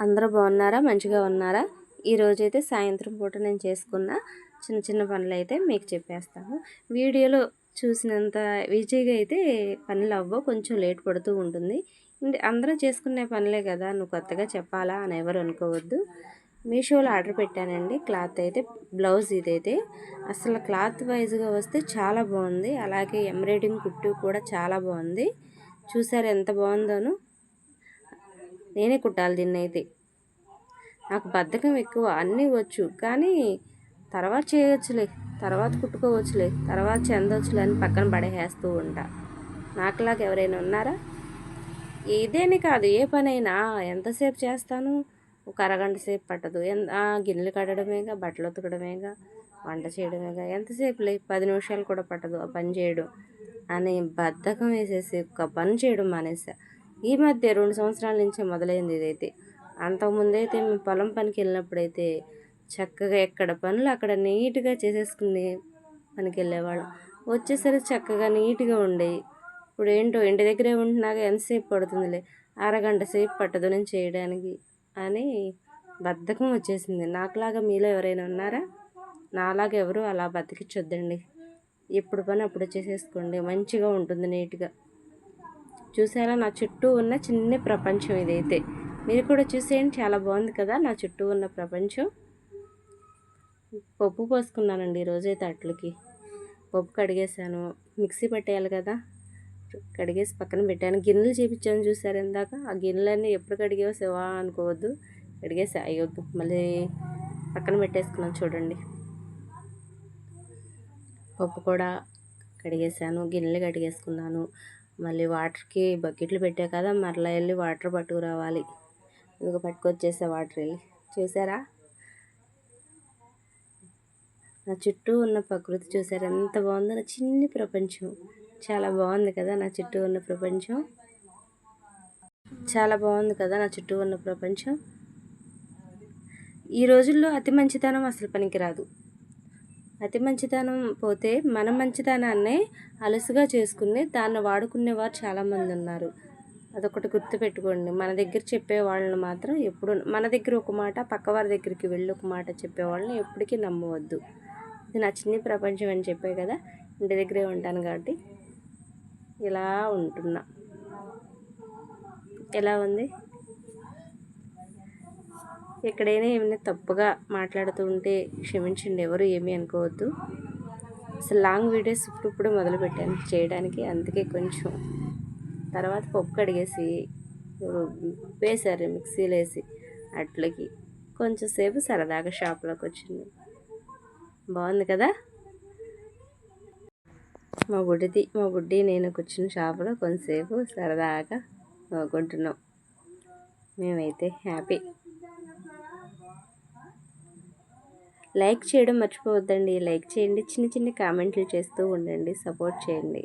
అందరూ బాగున్నారా? మంచిగా ఉన్నారా? ఈరోజైతే సాయంత్రం పూట నేను చేసుకున్న చిన్న చిన్న పనులు అయితే మీకు చెప్పేస్తాను. వీడియోలో చూసినంత ఈజీగా అయితే పనులు అవ్వవు. కొంచెం లేట్ పడుతూ ఉంటుంది. అందరూ చేసుకునే పనులే కదా. నువ్వు కొత్తగా చెప్పాలా అని ఎవరు అనుకోవద్దు. మీషోలో ఆర్డర్ పెట్టానండి. క్లాత్ అయితే బ్లౌజ్ ఇదైతే. అసలు క్లాత్ వైజ్గా వస్తే చాలా బాగుంది. అలాగే ఎంబ్రాయిడింగ్ కుట్టు కూడా చాలా బాగుంది. చూసారు ఎంత బాగుందోను. నేనే కుట్టాలి దీన్ని అయితే నాకు బద్ధకం ఎక్కువ అన్నీ వచ్చు. కానీ తర్వాత చేయవచ్చులే తర్వాత కుట్టుకోవచ్చులే తర్వాత చెందవచ్చులే అని పక్కన పడేసేస్తూ ఉంటా. నాకులాగా ఎవరైనా ఉన్నారా? ఏదేని కాదు ఏ పనైనా. ఎంతసేపు చేస్తాను? ఒక అరగంట సేపు పట్టదు. గిన్నెలు కడడమేగా బట్టలు ఉతకడమేగా వంట చేయడమేగా ఎంతసేపు లే? పది నిమిషాలు కూడా పట్టదు ఆ పని చేయడం. అని బద్ధకం వేసేసి ఒక పని చేయడం మానేసా. ఈ మధ్య రెండు సంవత్సరాల నుంచి మొదలైంది ఇదైతే. అంతకుముందైతే మేము పొలం పనికి వెళ్ళినప్పుడైతే చక్కగా ఎక్కడ పనులు అక్కడ నీట్గా చేసేసుకుని పనికి వెళ్ళేవాళ్ళం. వచ్చేసరికి చక్కగా నీట్గా ఉండేవి ఇప్పుడు ఏంటో ఇంటి దగ్గరే ఉంటున్నాక ఎంతసేపు పడుతుందిలే? అరగంట సేపు పట్టదు నేను చేయడానికి అని బద్ధకం వచ్చేసింది. నాకులాగా మీలో ఎవరైనా ఉన్నారా? నాలాగా ఎవరు అలా బతికించొద్దండి. ఎప్పుడు పని అప్పుడు చేసేసుకోండి. మంచిగా ఉంటుంది నీట్గా. చూసారా? నా చుట్టూ ఉన్న చిన్న ప్రపంచం ఇదైతే. మీరు కూడా చూసేయండి. చాలా బాగుంది కదా నా చుట్టూ ఉన్న ప్రపంచం. పప్పు పోసుకున్నానండి ఈరోజైతే అట్లకి. పప్పు కడిగేసాను మిక్సీ పట్టేయాలి కదా. కడిగేసి పక్కన పెట్టాను. గిన్నెలు చేపించాను చూసారు ఇందాక? ఆ గిన్నెలన్నీ ఎప్పుడు కడిగేసావా అనుకోవద్దు. కడిగేసా. అయ్యొద్దు మళ్ళీ పక్కన పెట్టేసుకున్నాను చూడండి. పప్పు కూడా కడిగేసాను గిన్నెలు కడిగేసుకున్నాను. మళ్ళీ వాటర్కి బకెట్లు పెట్టా కదా మరలా వెళ్ళి వాటర్ పట్టుకురావాలి. ఇంకా పట్టుకొచ్చేసా వాటర్ వెళ్ళి. చూసారా? నా చుట్టూ ఉన్న ప్రకృతి చూసారు? ఎంత బాగుందో. నా చిన్ని ప్రపంచం. చాలా బాగుంది కదా నా చుట్టూ ఉన్న ప్రపంచం. చాలా బాగుంది కదా నా చుట్టూ ఉన్న ప్రపంచం. ఈ రోజుల్లో అతి మంచితనం అసలు పనికిరాదు. అతి మంచితనం పోతే మన మంచితనాన్నే అలసుగా చేసుకుని దాన్ని వాడుకునేవారు చాలామంది ఉన్నారు. అదొకటి గుర్తుపెట్టుకోండి. మన దగ్గర చెప్పే వాళ్ళని మాత్రం ఎప్పుడు మన దగ్గర ఒక మాట పక్కవారి దగ్గరికి వెళ్ళి ఒక మాట చెప్పే వాళ్ళని ఎప్పటికీ నమ్మవద్దు. ఇది నా చిన్ని ప్రపంచం అని చెప్పే కదా ఇంటి దగ్గరే ఉంటాను కాబట్టి ఇలా ఉంటున్నా. ఎలా ఉంది? ఎక్కడైనా ఏమైనా తప్పుగా మాట్లాడుతూ ఉంటే క్షమించండి ఎవరు ఏమీ అనుకోవద్దు. అసలు లాంగ్ వీడియోస్ ఇప్పుడు మొదలుపెట్టాను చేయడానికి అందుకే కొంచెం తర్వాత పప్పు కడిగేసి వేసారు మిక్సీలో వేసి అట్లకి. కొంచెం సేపు సరదాగా షాప్లోకి వచ్చింది. బాగుంది కదా? మా బుడ్డిది మా బుడ్డి నేను కూర్చున్న షాపులో కొంతసేపు సరదాగా నవ్వుకుంటున్నాం. మేమైతే హ్యాపీ. లైక్ చేయడం మర్చిపోవద్దండి. లైక్ చేయండి. చిన్న చిన్న కామెంట్లు చేస్తూ ఉండండి. సపోర్ట్ చేయండి.